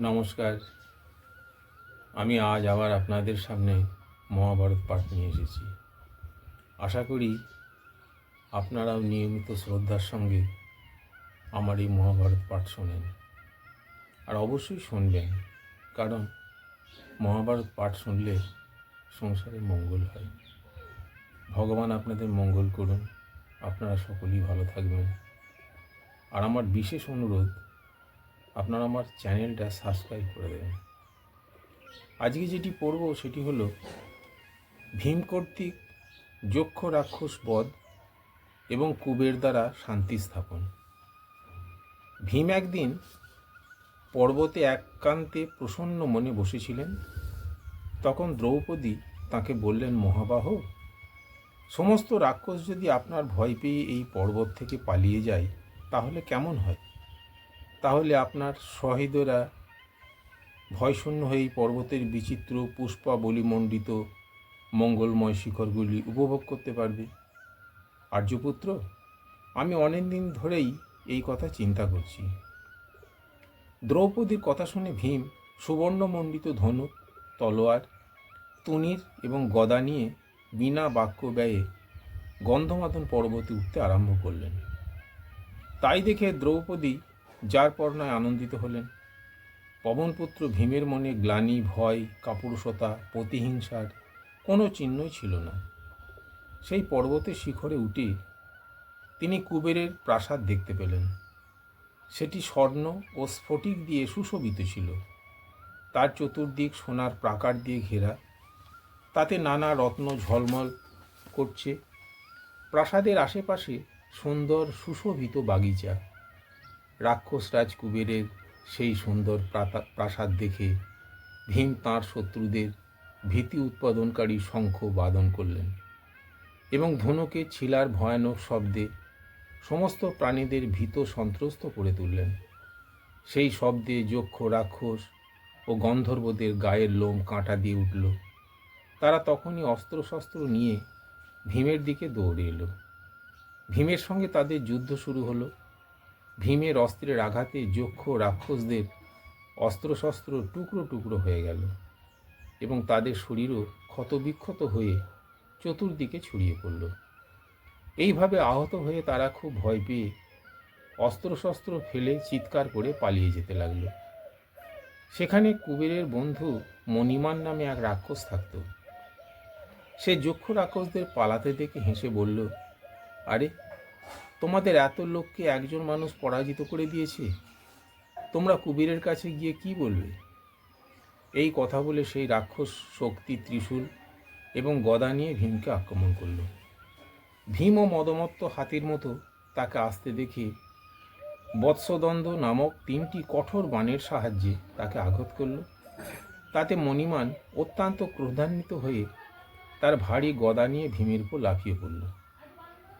নমস্কার। আমি আজ আবার আপনাদের সামনে মহাভারত পাঠ নিয়ে এসেছি। আশা করি আপনারাও নিয়মিত শ্রদ্ধার সঙ্গে আমার এই মহাভারত পাঠ শোনেন। আর অবশ্যই শুনবেন, কারণ মহাভারত পাঠ শুনলে সংসারে মঙ্গল হয়। ভগবান আপনাদের মঙ্গল করুন। আপনারা সকলেই ভালো থাকবেন। আর আমার বিশেষ অনুরোধ আপনারা আমার চ্যানেলটা সাবস্ক্রাইব করে দেবেন। আজকে যেটি পড়ব সেটি হলো ভীম কর্তৃক যক্ষ রাক্ষস বধ এবং কুবের দ্বারা শান্তি স্থাপন। ভীম একদিন পর্বতে একান্তে প্রসন্ন মনে বসেছিলেন। তখন দ্রৌপদী তাকে বললেন, মহাবাহ, সমস্ত রাক্ষস যদি আপনার ভয় পেয়ে এই পর্বত থেকে পালিয়ে যায়, তাহলে কেমন হয়? তাহলে আপনার সহৃদরা ভয়শূন্য হয়ে পর্বতের বিচিত্র পুষ্পাবলিমণ্ডিত মঙ্গলময় শিখরগুলি উপভোগ করতে পারবে। আর্যপুত্র, আমি অনেক দিন ধরেই এই কথা চিন্তা করছি। দ্রৌপদীর কথা শুনে ভীম সুবর্ণমণ্ডিত ধনুক, তলোয়ার তুনির এবং গদা নিয়ে বিনা বাক্য ব্যয়ে গন্ধমাদন পর্বতে উঠতে আরম্ভ করলেন। তাই দেখে দ্রৌপদী যার পর নয় আনন্দিত হলেন। পবনপুত্র ভীমের মনে গ্লানি, ভয়, কাপুরুষতা, প্রতিহিংসার কোনো চিহ্নই ছিল না। সেই পর্বতের শিখরে উঠে তিনি কুবেরের প্রাসাদ দেখতে পেলেন। সেটি স্বর্ণ ও স্ফটিক দিয়ে সুশোভিত ছিল। তার চতুর্দিক সোনার প্রাকার দিয়ে ঘেরা। তাতে নানা রত্ন ঝলমল করছে। প্রাসাদের আশেপাশে সুন্দর সুশোভিত বাগিচা। রাক্ষসরাজ কুবেরের সেই সুন্দর প্রাসাদ দেখে ভীম তাঁর শত্রুদের ভীতি উৎপাদনকারী শঙ্খ বাদন করলেন এবং ধনুকে ছিলার ভয়ানক শব্দে সমস্ত প্রাণীদের ভীত সন্ত্রস্ত করে তুললেন। সেই শব্দে যক্ষ রাক্ষস ও গন্ধর্বদের গায়ের লোম কাঁটা দিয়ে উঠল। তারা তখনই অস্ত্রশস্ত্র নিয়ে ভীমের দিকে দৌড়ে এলো। ভীমের সঙ্গে তাদের যুদ্ধ শুরু হলো। ভীমের অস্ত্রের আঘাতে যক্ষ রাক্ষসদের অস্ত্রশস্ত্র টুকরো টুকরো হয়ে গেল এবং তাদের শরীরও ক্ষতবিক্ষত হয়ে চতুর্দিকে ছড়িয়ে পড়ল। এইভাবে আহত হয়ে তারা খুব ভয় পেয়ে অস্ত্রশস্ত্র ফেলে চিৎকার করে পালিয়ে যেতে লাগল। সেখানে কুবেরের বন্ধু মণিমান নামে এক রাক্ষস থাকত। সে যক্ষ রাক্ষসদের পালাতে দেখে হেসে বলল, আরে তোমাদের এত লোককে একজন মানুষ পরাজিত করে দিয়েছে? তোমরা কুবেরের কাছে গিয়ে কি বলবে এই কথা বলে সেই রাক্ষস শক্তি ত্রিশূল এবং গদা নিয়ে ভীমকে আক্রমণ করল। ভীম ও মদমত্ত হাতির মতো তাকে আসতে দেখে বৎসদণ্ড নামক তিনটি কঠোর বাণের সাহায্যে তাকে আঘাত করল। তাতে মণিমান অত্যন্ত ক্রোধান্বিত হয়ে তার ভারী গদা নিয়ে ভীমের উপর লাফিয়ে পড়ল।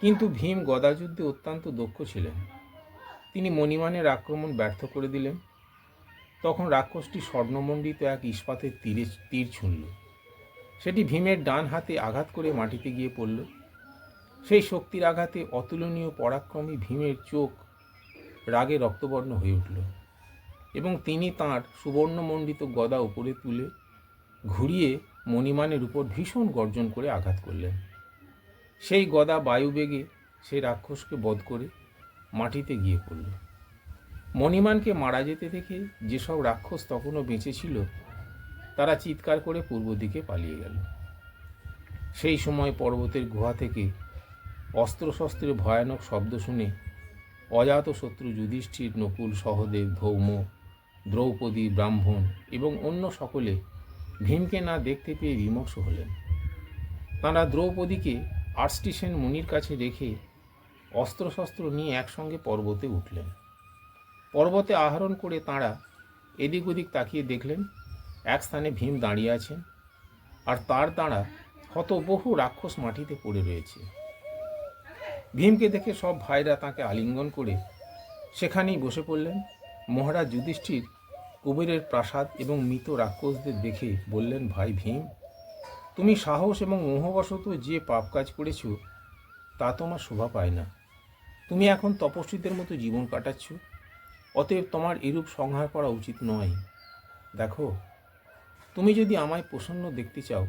কিন্তু ভীম গদাযুদ্ধে অত্যন্ত দক্ষ ছিলেন। তিনি মণিমানের আক্রমণ ব্যর্থ করে দিলেন। তখন রাক্ষসটি স্বর্ণমণ্ডিত এক ইস্পাতের তীরে তীর ছুঁড়ল। সেটি ভীমের ডান হাতে আঘাত করে মাটিতে গিয়ে পড়ল। সেই শক্তির আঘাতে অতুলনীয় পরাক্রমী ভীমের চোখ রাগে রক্তবর্ণ হয়ে উঠল এবং তিনি তাঁর সুবর্ণমণ্ডিত গদা উপরে তুলে ঘুরিয়ে মণিমানের উপর ভীষণ গর্জন করে আঘাত করলেন। সেই গদা বায়ুবেগে সেই রাক্ষসকে বধ করে মাটিতে গিয়ে পড়ল। মণিমানকে মারা যেতে দেখে যেসব রাক্ষস তখনও বেঁচে ছিল, তারা চিৎকার করে পূর্ব দিকে পালিয়ে গেল। সেই সময় পর্বতের গুহা থেকে অস্ত্রশস্ত্রের ভয়ানক শব্দ শুনে অজাতশত্রু যুধিষ্ঠির, নকুল, সহদেব, ধৌম, দ্রৌপদী, ব্রাহ্মণ এবং অন্য সকলে ভীমকে না দেখতে পেয়ে বিমর্ষ হলেন। তাঁরা দ্রৌপদীকে আর্স্টিসেন মুনির কাছে রেখে অস্ত্রশস্ত্র নিয়ে একসঙ্গে পর্বতে উঠলেন। পর্বতে আহরণ করে তাঁরা এদিক ওদিক তাকিয়ে দেখলেন, এক স্থানে ভীম দাঁড়িয়ে আছেন আর তার দাঁড়া হত বহু রাক্ষস মাটিতে পড়ে রয়েছে। ভীমকে দেখে সব ভাইরা তাকে আলিঙ্গন করে সেখানেই বসে পড়লেন। মহারাজ যুধিষ্ঠির কুবেরের প্রাসাদ এবং মৃত রাক্ষসদের দেখে বললেন, ভাই ভীম তুমি সাহস এবং মোহবশত যে পাপ কাজ করেছ, তা তোমার শোভা পায় না। তুমি এখন তপস্বীদের মতো জীবন কাটাচ্ছ। অতএব তোমার এরূপ সংহার করা উচিত নয়। দেখো, তুমি যদি আমায় প্রসন্ন দেখতে চাও,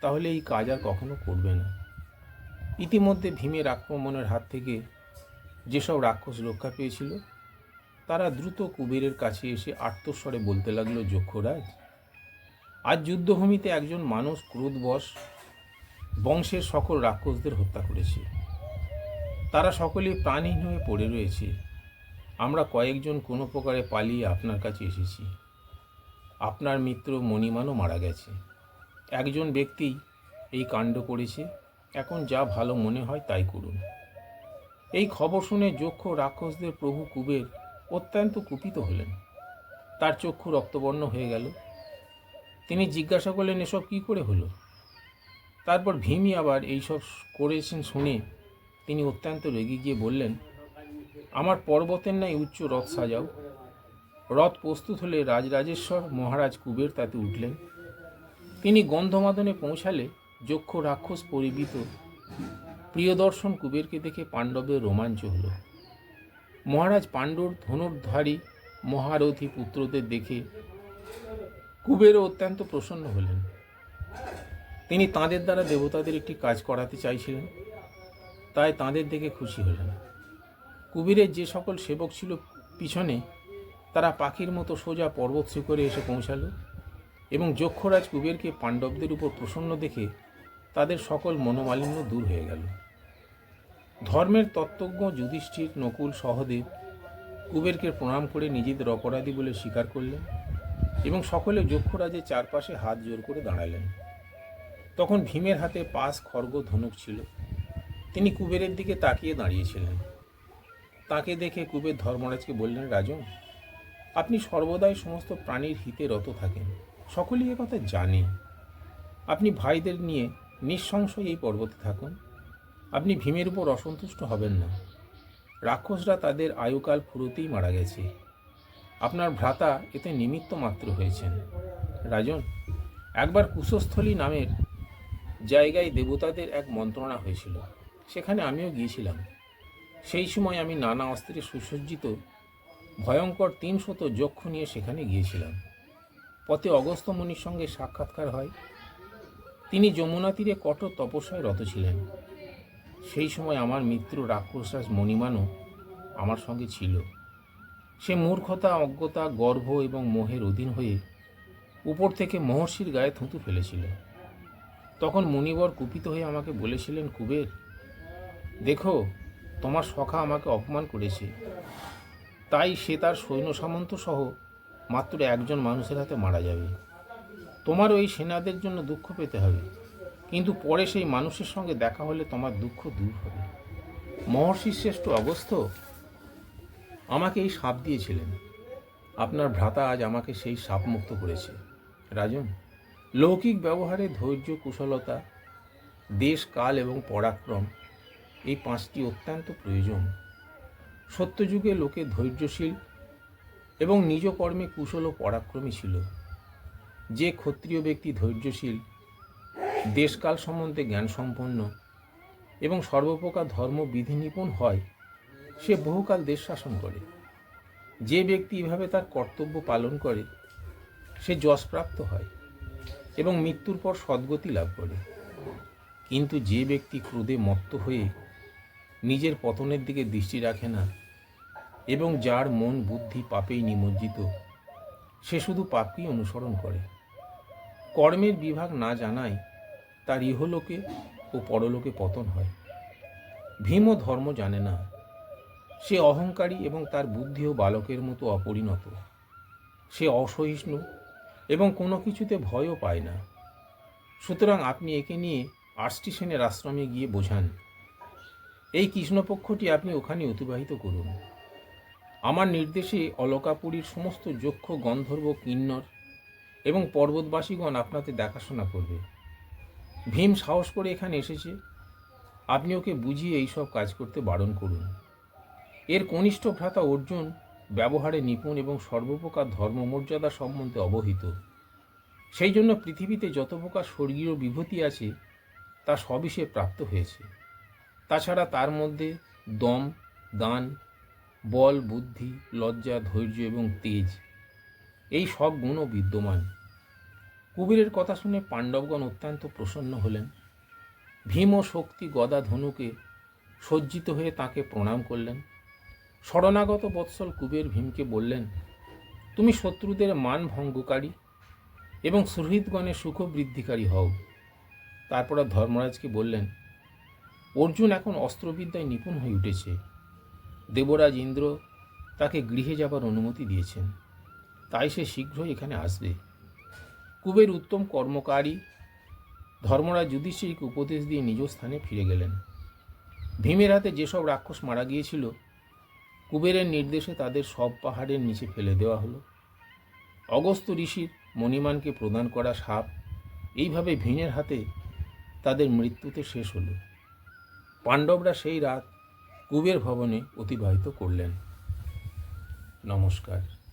তাহলে এই কাজ আর কখনো করবে না। ইতিমধ্যে ভীমের আক্রমণের হাত থেকে যেসব রাক্ষস রক্ষা পেয়েছিল, তারা দ্রুত কুবেরের কাছে এসে আত্মস্বরে বলতে লাগল, যক্ষরাজ আজ যুদ্ধভূমিতে একজন মানুষ ক্রোধবশ বংশের সকল রাক্ষসদের হত্যা করেছে। তারা সকলেই প্রাণহীন হয়ে পড়ে রয়েছে। আমরা কয়েকজন কোনো প্রকারে পালিয়ে আপনার কাছে এসেছি। আপনার মিত্র মণিমানও মারা গেছে। একজন ব্যক্তি এই কাণ্ড করেছে। এখন যা ভালো মনে হয় তাই করুন। এই খবর শুনে যক্ষ রাক্ষসদের প্রভু কুবের অত্যন্ত কুপিত হলেন। তার চক্ষু রক্তবর্ণ হয়ে গেল। তিনি জিজ্ঞাসা করলেন, এসব কী করে হলো? তারপর ভীমি আবার এইসব করেছেন শুনে তিনি অত্যন্ত রেগে গিয়ে বললেন, আমার পর্বতের ন্যায় উচ্চ রথ সাজাও। রথ প্রস্তুত হলে রাজরাজেশ্বর মহারাজ কুবের তাতে উঠলেন। তিনি গন্ধমাদনে পৌঁছালে যক্ষ রাক্ষস পরিবিত প্রিয়দর্শন কুবেরকে দেখে পাণ্ডবের রোমাঞ্চ হল। মহারাজ পাণ্ডুর ধনুর্ধারী মহারথী পুত্রদের দেখে কুবেরও অত্যন্ত প্রসন্ন হলেন। তিনি তাঁদের দ্বারা দেবতাদের একটি কাজ করাতে চাইছিলেন, তাই তাঁদের দেখে খুশি হলেন। কুবেরের যে সকল সেবক ছিল পিছনে, তারা পাখির মতো সোজা পর্বত শিখরে এসে পৌঁছালো এবং যক্ষরাজ কুবেরকে পাণ্ডবদের উপর প্রসন্ন দেখে তাদের সকল মনোমালিন্য দূর হয়ে গেল। ধর্মের তত্ত্বজ্ঞ যুধিষ্ঠির নকুল সহদেব কুবেরকে প্রণাম করে নিজেদের অপরাধী বলে স্বীকার করলেন। এবং সকলে যক্ষরাজের চারপাশে হাত জোর করে দাঁড়ালেন। তখন ভীমের হাতে পাশ খর্গ ধনুক ছিল। তিনি কুবেরের দিকে তাকিয়ে দাঁড়িয়েছিলেন। তাকে দেখে কুবের ধর্মরাজকে বললেন, রাজন, আপনি সর্বদাই সমস্ত প্রাণীর হিতে রত থাকেন। সকলেই এ কথা জানে। আপনি ভাইদের নিয়ে নিঃসংশয় এই পর্বতে থাকুন। আপনি ভীমের উপর অসন্তুষ্ট হবেন না। রাক্ষসরা তাদের আয়ুকাল ফুরোতেই মারা গেছে। আপনার ভ্রাতা এতে নিমিত্ত মাত্র হয়েছেন। রাজন, একবার কুশস্থলী নামের জায়গায় দেবতাদের এক মন্ত্রণা হয়েছিল। সেখানে আমিও গিয়েছিলাম। সেই সময় আমি নানা অস্ত্রে সুসজ্জিত, ভয়ঙ্কর তিনশত যক্ষ নিয়ে সেখানে গিয়েছিলাম। পথে অগস্ত্য মুনির সঙ্গে সাক্ষাৎকার হয়। তিনি যমুনা তীরে কঠোর তপস্যায় রত ছিলেন। সেই সময় আমার মিত্র রাক্ষসরাজ মণিমানও আমার সঙ্গে ছিল। সে মূর্খতা, অজ্ঞতা গর্ভ এবং মোহের অধীন হয়ে উপর থেকে মহর্ষির গায়ে থুতু ফেলেছিল। তখন মুনিবর কুপিত হয়ে আমাকে বলেছিলেন, কুবের, দেখো, তোমার সখা আমাকে অপমান করেছে। তাই সে তার সৈন্য সামন্ত সহ মাত্র একজন মানুষের হাতে মারা যাবে। তোমার ওই সেনাদের জন্য দুঃখ পেতে হবে। কিন্তু পরে সেই মানুষের সঙ্গে দেখা হলে তোমার দুঃখ দূর হবে। মহর্ষি শ্রেষ্ঠ অবস্থ আমাকে এই সাপ দিয়েছিলেন। আপনার ভ্রাতা আজ আমাকে সেই সাপ মুক্ত করেছে। রাজন, লৌকিক ব্যবহারে ধৈর্য, কুশলতা, দেশ, কাল এবং পরাক্রম, এই পাঁচটি অত্যন্ত প্রয়োজন। সত্যযুগে লোকে ধৈর্যশীল এবং নিজ কর্মে কুশল ও পরাক্রমী ছিল। যে ক্ষত্রিয় ব্যক্তি ধৈর্যশীল, দেশকাল সম্বন্ধে জ্ঞান সম্পন্ন এবং সর্বপ্রকার ধর্ম বিধি নিপুণ হয় সে বহুকাল দেশ শাসন করে। যে ব্যক্তি এভাবে তার কর্তব্য পালন করে, সে যশপ্রাপ্ত হয় এবং মৃত্যুর পর সদ্গতি লাভ করে। কিন্তু যে ব্যক্তি ক্রোধে মত্ত হয়ে নিজের পতনের দিকে দৃষ্টি রাখে না এবং যার মন বুদ্ধি পাপেই নিমজ্জিত, সে শুধু পাপকেই অনুসরণ করে। কর্মের বিভাগ না জানায় তার ইহলোকে ও পরলোকে পতন হয়। ভীম ধর্ম জানে না সে অহংকারী এবং তার বুদ্ধিও বালকের মতো অপরিণত। সে অসহিষ্ণু এবং কোনো কিছুতে ভয়ও পায় না। সুতরাং আপনি একে নিয়ে আষ্টি সেনের আশ্রমে গিয়ে বোঝান। এই কৃষ্ণপক্ষটি আপনি ওখানে অতিবাহিত করুন। আমার নির্দেশে অলকাপুরীর সমস্ত যক্ষ, গন্ধর্ব, কিন্নর এবং পর্বতবাসীগণ আপনাকে দেখাশোনা করবে। ভীম সাহস করে এখানে এসেছে। আপনি ওকে বুঝিয়ে এইসব কাজ করতে বারণ করুন। এর কনিষ্ঠ ভ্রাতা অর্জুন ব্যবহারে নিপুণ এবং সর্বপ্রকার ধর্মমর্যাদা সম্বন্ধে অবহিত। সেই জন্য পৃথিবীতে যত প্রকার স্বর্গীয় বিভূতি আছে, তা সবই সে প্রাপ্ত হয়েছে। তাছাড়া তার মধ্যে দম, দান, বল, বুদ্ধি, লজ্জা, ধৈর্য এবং তেজ, এই সব গুণও বিদ্যমান। কুবেরের কথা শুনে পাণ্ডবগণ অত্যন্ত প্রসন্ন হলেন। ভীম শক্তি গদা ধনুকে সজ্জিত হয়ে তাকে প্রণাম করলেন। শরণাগত বৎসল কুবের ভীমকে বললেন, তুমি শত্রুদের মান ভঙ্গকারী এবং সুহৃদগণের সুখ বৃদ্ধিকারী হও। তারপর ধর্মরাজকে বললেন, অর্জুন এখন অস্ত্রবিদ্যায় নিপুণ হয়ে উঠেছে। দেবরাজ ইন্দ্র তাকে গৃহে যাবার অনুমতি দিয়েছেন। তাই সে শীঘ্রই এখানে আসবে। কুবের উত্তম কর্মকারী ধর্মরাজ যুধিষ্ঠিরকে উপদেশ দিয়ে নিজ স্থানে ফিরে গেলেন। ভীমের হাতে যেসব রাক্ষস মারা গিয়েছিল কুবেরের নির্দেশে তাদের সব পাহাড়ের নিচে ফেলে দেওয়া হলো। অগস্ত ঋষির মণিমানকে প্রদান করা সাপ এইভাবে ভীমের হাতে তাদের মৃত্যুতে শেষ হল। পাণ্ডবরা সেই রাত কুবের ভবনে অতিবাহিত করলেন। নমস্কার।